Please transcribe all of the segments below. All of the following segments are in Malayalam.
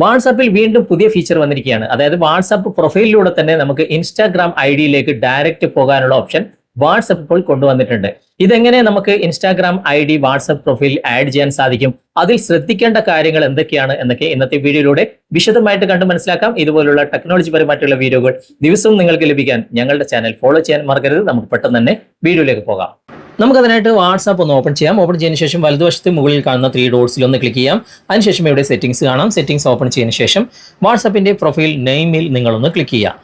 വാട്സാപ്പിൽ വീണ്ടും പുതിയ ഫീച്ചർ വന്നിരിക്കുകയാണ്. അതായത് വാട്സാപ്പ് പ്രൊഫൈലിലൂടെ തന്നെ നമുക്ക് ഇൻസ്റ്റാഗ്രാം ഐ ഡിയിലേക്ക് ഡയറക്റ്റ് പോകാനുള്ള ഓപ്ഷൻ വാട്സപ്പ് ഇപ്പോൾ കൊണ്ടുവന്നിട്ടുണ്ട്. ഇതെങ്ങനെ നമുക്ക് Instagram I D WhatsApp profile add ചെയ്യാൻ സാധിക്കും? അതിൽ ശ്രദ്ധിക്കേണ്ട കാര്യങ്ങൾ എന്തൊക്കെയാണ് എന്നൊക്കെ ഇന്നത്തെ വീഡിയോയിലൂടെ വിശദമായിട്ട് കണ്ട് മനസ്സിലാക്കാം. ഇതുപോലുള്ള ടെക്നോളജി പരമായിട്ടുള്ള വീഡിയോകൾ ദിവസവും നിങ്ങൾക്ക് ലഭിക്കാൻ ഞങ്ങളുടെ ചാനൽ ഫോളോ ചെയ്യാൻ മറക്കരുത്. നമുക്ക് പെട്ടെന്ന് തന്നെ വീഡിയോയിലേക്ക് പോകാം. നമുക്കതിനായിട്ട് വാട്സാപ്പ് ഒന്ന് ഓപ്പൺ ചെയ്യാം. ഓപ്പൺ ചെയ്തതിന് ശേഷം വലതുവശത്ത് മുകളിൽ കാണുന്ന ത്രീ ഡോട്ട്സിൽ ഒന്ന് ക്ലിക്ക് ചെയ്യാം. അതിനുശേഷം ഇവിടെ സെറ്റിംഗ്സ് കാണാം. സെറ്റിംഗ്സ് ഓപ്പൺ ചെയ്തതിന് ശേഷം വാട്സാപ്പിന്റെ പ്രൊഫൈൽ നെയിമിൽ നിങ്ങളൊന്ന് ക്ലിക്ക് ചെയ്യാം.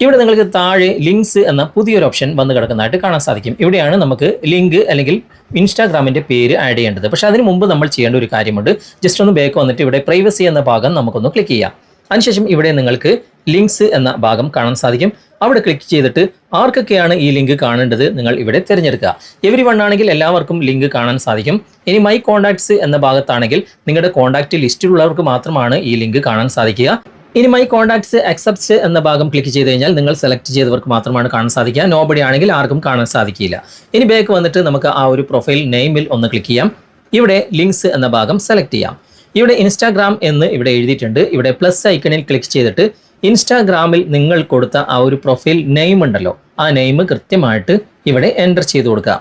ഇവിടെ നിങ്ങൾക്ക് താഴെ ലിങ്ക്സ് എന്ന പുതിയൊരു ഓപ്ഷൻ വന്ന് കിടക്കുന്നതായിട്ട് കാണാൻ സാധിക്കും. ഇവിടെയാണ് നമുക്ക് ലിങ്ക് അല്ലെങ്കിൽ ഇൻസ്റ്റാഗ്രാമിന്റെ പേര് ആഡ് ചെയ്യേണ്ടത്. പക്ഷേ അതിന് മുമ്പ് നമ്മൾ ചെയ്യേണ്ട ഒരു കാര്യമുണ്ട്. ജസ്റ്റ് ഒന്ന് ബാക്ക് വന്നിട്ട് ഇവിടെ പ്രൈവസി എന്ന ഭാഗം നമുക്കൊന്ന് ക്ലിക്ക് ചെയ്യാം. അതിനുശേഷം ഇവിടെ നിങ്ങൾക്ക് ലിങ്ക്സ് എന്ന ഭാഗം കാണാൻ സാധിക്കും. അവിടെ ക്ലിക്ക് ചെയ്തിട്ട് ആർക്കൊക്കെയാണ് ഈ ലിങ്ക് കാണേണ്ടത് നിങ്ങൾ ഇവിടെ തിരഞ്ഞെടുക്കുക. എവരി ആണെങ്കിൽ എല്ലാവർക്കും ലിങ്ക് കാണാൻ സാധിക്കും. ഇനി മൈ കോൺടാക്ട്സ് എന്ന ഭാഗത്താണെങ്കിൽ നിങ്ങളുടെ കോൺടാക്റ്റ് ലിസ്റ്റിലുള്ളവർക്ക് മാത്രമാണ് ഈ ലിങ്ക് കാണാൻ സാധിക്കുക. ഇനി മൈ കോൺടാക്ട്സ് അക്സെപ്റ്റ്സ് എന്ന ഭാഗം ക്ലിക്ക് ചെയ്ത് കഴിഞ്ഞാൽ നിങ്ങൾ സെലക്ട് ചെയ്തവർക്ക് മാത്രമാണ് കാണാൻ സാധിക്കുക. നോബഡി ആണെങ്കിൽ ആർക്കും കാണാൻ സാധിക്കില്ല. ഇനി ബാക്ക് വന്നിട്ട് നമുക്ക് ആ ഒരു പ്രൊഫൈൽ നെയിമിൽ ഒന്ന് ക്ലിക്ക് ചെയ്യാം. ഇവിടെ ലിങ്ക്സ് എന്ന ഭാഗം സെലക്ട് ചെയ്യാം. ഇവിടെ ഇൻസ്റ്റാഗ്രാം എന്ന് ഇവിടെ എഴുതിയിട്ടുണ്ട്. ഇവിടെ പ്ലസ് ഐക്കണിൽ ക്ലിക്ക് ചെയ്തിട്ട് ഇൻസ്റ്റാഗ്രാമിൽ നിങ്ങൾ കൊടുത്ത ആ ഒരു പ്രൊഫൈൽ നെയിം ഉണ്ടല്ലോ. ആ നെയിം കൃത്യമായിട്ട് ഇവിടെ എന്റർ ചെയ്ത് കൊടുക്കുക.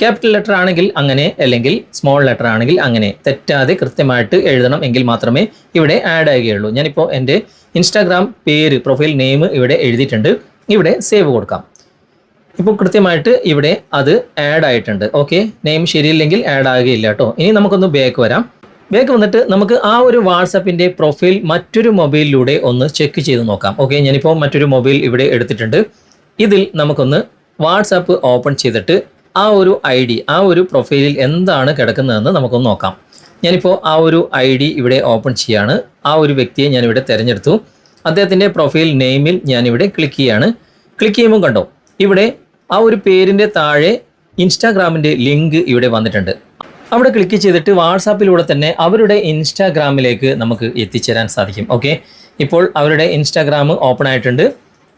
ക്യാപിറ്റൽ ലെറ്റർ ആണെങ്കിൽ അങ്ങനെ അല്ലെങ്കിൽ സ്മോൾ ലെറ്റർ ആണെങ്കിൽ അങ്ങനെ. തെറ്റാതെ കൃത്യമായിട്ട് എഴുതണം എങ്കിൽ മാത്രമേ ഇവിടെ ആഡ് ആകുകയുള്ളൂ ഞാനിപ്പോൾ എന്റെ ഇൻസ്റ്റാഗ്രാം പേര് പ്രൊഫൈൽ നെയിം ഇവിടെ എഴുതിയിട്ടുണ്ട്. ഇവിടെ സേവ് കൊടുക്കാം. ഇപ്പോൾ കൃത്യമായിട്ട് ഇവിടെ അത് ആഡ് ആയിട്ടുണ്ട്. ഓക്കെ നെയിം ശരിയില്ലെങ്കിൽ ആഡ് ആകുകയില്ല കേട്ടോ. ഇനി നമുക്കൊന്ന് ബാക്ക് വരാം. ബാക്ക് വന്നിട്ട് നമുക്ക് ആ ഒരു വാട്സപ്പിന്റെ പ്രൊഫൈൽ മറ്റൊരു മൊബൈലിലൂടെ ഒന്ന് ചെക്ക് ചെയ്ത് നോക്കാം. ഓക്കെ ഞാനിപ്പോൾ മറ്റൊരു മൊബൈൽ ഇവിടെ എടുത്തിട്ടുണ്ട്. ഇതിൽ നമുക്കൊന്ന് വാട്സാപ്പ് ഓപ്പൺ ചെയ്തിട്ട് ആ ഒരു ഐ ഡി ആ ഒരു പ്രൊഫൈലിൽ എന്താണ് കിടക്കുന്നതെന്ന് നമുക്കൊന്ന് നോക്കാം. ഞാനിപ്പോൾ ആ ഒരു ഐ ഡി ഇവിടെ ഓപ്പൺ ചെയ്യാണ്. ആ ഒരു വ്യക്തിയെ ഞാനിവിടെ തിരഞ്ഞെടുത്തു. അദ്ദേഹത്തിന്റെ പ്രൊഫൈൽ നെയിമിൽ ഞാനിവിടെ ക്ലിക്ക് ചെയ്യാണ്. ക്ലിക്ക് ചെയ്യുമ്പോൾ കണ്ടോ ഇവിടെ ആ ഒരു പേരിന്റെ താഴെ ഇൻസ്റ്റാഗ്രാമിന്റെ ലിങ്ക് ഇവിടെ വന്നിട്ടുണ്ട്. അവിടെ ക്ലിക്ക് ചെയ്തിട്ട് വാട്സാപ്പിലൂടെ തന്നെ അവരുടെ ഇൻസ്റ്റാഗ്രാമിലേക്ക് നമുക്ക് എത്തിച്ചേരാൻ സാധിക്കും. ഓക്കെ ഇപ്പോൾ അവരുടെ ഇൻസ്റ്റാഗ്രാം ഓപ്പൺ ആയിട്ടുണ്ട്.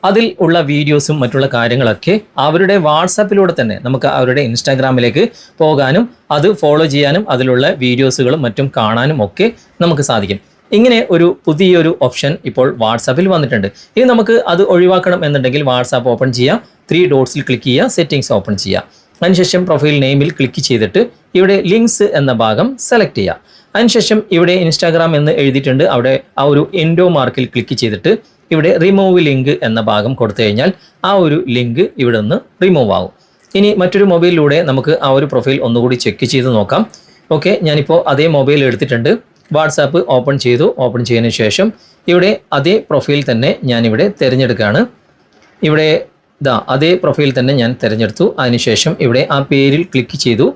അതിൽ ഉള്ള വീഡിയോസും മറ്റുള്ള കാര്യങ്ങളൊക്കെ അവരുടെ വാട്സാപ്പിലൂടെ തന്നെ നമുക്ക് അവരുടെ ഇൻസ്റ്റാഗ്രാമിലേക്ക് പോകാനും അത് ഫോളോ ചെയ്യാനും അതിലുള്ള വീഡിയോസുകളും മറ്റും കാണാനും ഒക്കെ നമുക്ക് സാധിക്കും. ഇങ്ങനെ ഒരു പുതിയൊരു ഓപ്ഷൻ ഇപ്പോൾ വാട്സാപ്പിൽ വന്നിട്ടുണ്ട്. ഇനി നമുക്ക് അത് ഒഴിവാക്കണം എന്നുണ്ടെങ്കിൽ വാട്സാപ്പ് ഓപ്പൺ ചെയ്യാം. ത്രീ ഡോട്ട്സിൽ ക്ലിക്ക് ചെയ്യുക. സെറ്റിംഗ്സ് ഓപ്പൺ ചെയ്യുക അതിനുശേഷം പ്രൊഫൈൽ നെയിമിൽ ക്ലിക്ക് ചെയ്തിട്ട് ഇവിടെ ലിങ്ക്സ് എന്ന ഭാഗം സെലക്ട് ചെയ്യുക അതിനുശേഷം ഇവിടെ ഇൻസ്റ്റാഗ്രാം എന്ന് എഴുതിയിട്ടുണ്ട്. അവിടെ ആ ഒരു എൻഡോ മാർക്കിൽ ക്ലിക്ക് ചെയ്തിട്ട് ഇവിടെ റിമൂവ് ലിങ്ക് എന്ന ഭാഗം കൊടുത്തു കഴിഞ്ഞാൽ ആ ഒരു ലിങ്ക് ഇവിടെ നിന്ന് റിമൂവ് ആകും ഇനി മറ്റൊരു മൊബൈലിലൂടെ നമുക്ക് ആ ഒരു പ്രൊഫൈൽ ഒന്നുകൂടി ചെക്ക് ചെയ്ത് നോക്കാം. ഓക്കെ ഞാനിപ്പോൾ അതേ മൊബൈൽ എടുത്തിട്ടുണ്ട്. വാട്സാപ്പ് ഓപ്പൺ ചെയ്തു. ഓപ്പൺ ചെയ്തതിന് ശേഷം ഇവിടെ അതേ പ്രൊഫൈൽ തന്നെ ഞാനിവിടെ തിരഞ്ഞെടുക്കുകയാണ്. ഇവിടെ ഇതാ അതേ പ്രൊഫൈൽ തന്നെ ഞാൻ തിരഞ്ഞെടുത്തു. അതിനുശേഷം ഇവിടെ ആ പേരിൽ ക്ലിക്ക് ചെയ്തു.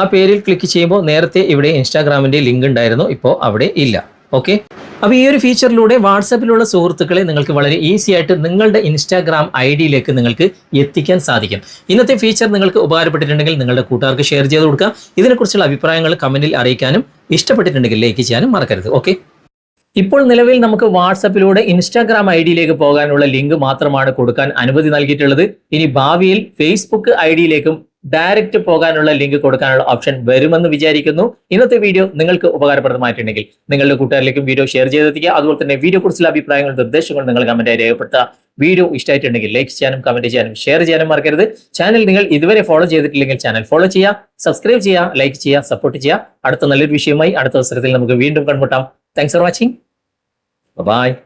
ആ പേരിൽ ക്ലിക്ക് ചെയ്യുമ്പോൾ നേരത്തെ ഇവിടെ ഇൻസ്റ്റാഗ്രാമിന്റെ ലിങ്ക് ഉണ്ടായിരുന്നു. ഇപ്പോൾ അവിടെ ഇല്ല. ഓക്കെ അപ്പോൾ ഈ ഒരു ഫീച്ചറിലൂടെ വാട്സാപ്പിലുള്ള സുഹൃത്തുക്കളെ നിങ്ങൾക്ക് വളരെ ഈസി ആയിട്ട് നിങ്ങളുടെ ഇൻസ്റ്റാഗ്രാം ഐ ഡിയിലേക്ക് നിങ്ങൾക്ക് എത്തിക്കാൻ സാധിക്കും. ഇന്നത്തെ ഫീച്ചർ നിങ്ങൾക്ക് ഉപകാരപ്പെട്ടിട്ടുണ്ടെങ്കിൽ നിങ്ങളുടെ കൂട്ടുകാർക്ക് ഷെയർ ചെയ്ത് കൊടുക്കുക ഇതിനെക്കുറിച്ചുള്ള അഭിപ്രായങ്ങൾ കമന്റിൽ അറിയിക്കാനും ഇഷ്ടപ്പെട്ടിട്ടുണ്ടെങ്കിൽ ലൈക്ക് ചെയ്യാനും മറക്കരുത്. ഓക്കെ ഇപ്പോൾ നിലവിൽ നമുക്ക് വാട്സപ്പിലൂടെ ഇൻസ്റ്റാഗ്രാം ഐ ഡിയിലേക്ക് പോകാനുള്ള ലിങ്ക് മാത്രമാണ് കൊടുക്കാൻ അനുമതി നൽകിയിട്ടുള്ളത്. ഇനി ഭാവിയിൽ ഫേസ്ബുക്ക് ഐ ഡിയിലേക്കും ഡയറക്റ്റ് പോകാനുള്ള ലിങ്ക് കൊടുക്കാനുള്ള ഓപ്ഷൻ വരുമെന്ന് വിചാരിക്കുന്നു. ഇന്നത്തെ വീഡിയോ നിങ്ങൾക്ക് ഉപകാരപ്രദമായിട്ടുണ്ടെങ്കിൽ നിങ്ങളുടെ കൂട്ടുകാരിലേക്കും വീഡിയോ ഷെയർ ചെയ്തെത്തിക്കുക. അതുപോലെ തന്നെ വീഡിയോ കുറിച്ചുള്ള അഭിപ്രായങ്ങൾ നിർദ്ദേശങ്ങൾ നിങ്ങൾ കമന്റായി രേഖപ്പെടുത്തുക. വീഡിയോ ഇഷ്ടമായിട്ടുണ്ടെങ്കിൽ ലൈക്ക് ചെയ്യാനും കമന്റ് ചെയ്യാനും ഷെയർ ചെയ്യാനും മറക്കരുത്. ചാനൽ നിങ്ങൾ ഇതുവരെ ഫോളോ ചെയ്തിട്ടില്ലെങ്കിൽ ചാനൽ ഫോളോ ചെയ്യുക. സബ്സ്ക്രൈബ് ചെയ്യുക ലൈക്ക് ചെയ്യുക സപ്പോർട്ട് ചെയ്യുക. അടുത്ത നല്ലൊരു വിഷയമായി അടുത്ത അവസരത്തിൽ നമുക്ക് വീണ്ടും കണ്ടുമുട്ടാം. Thanks for watching Bye bye.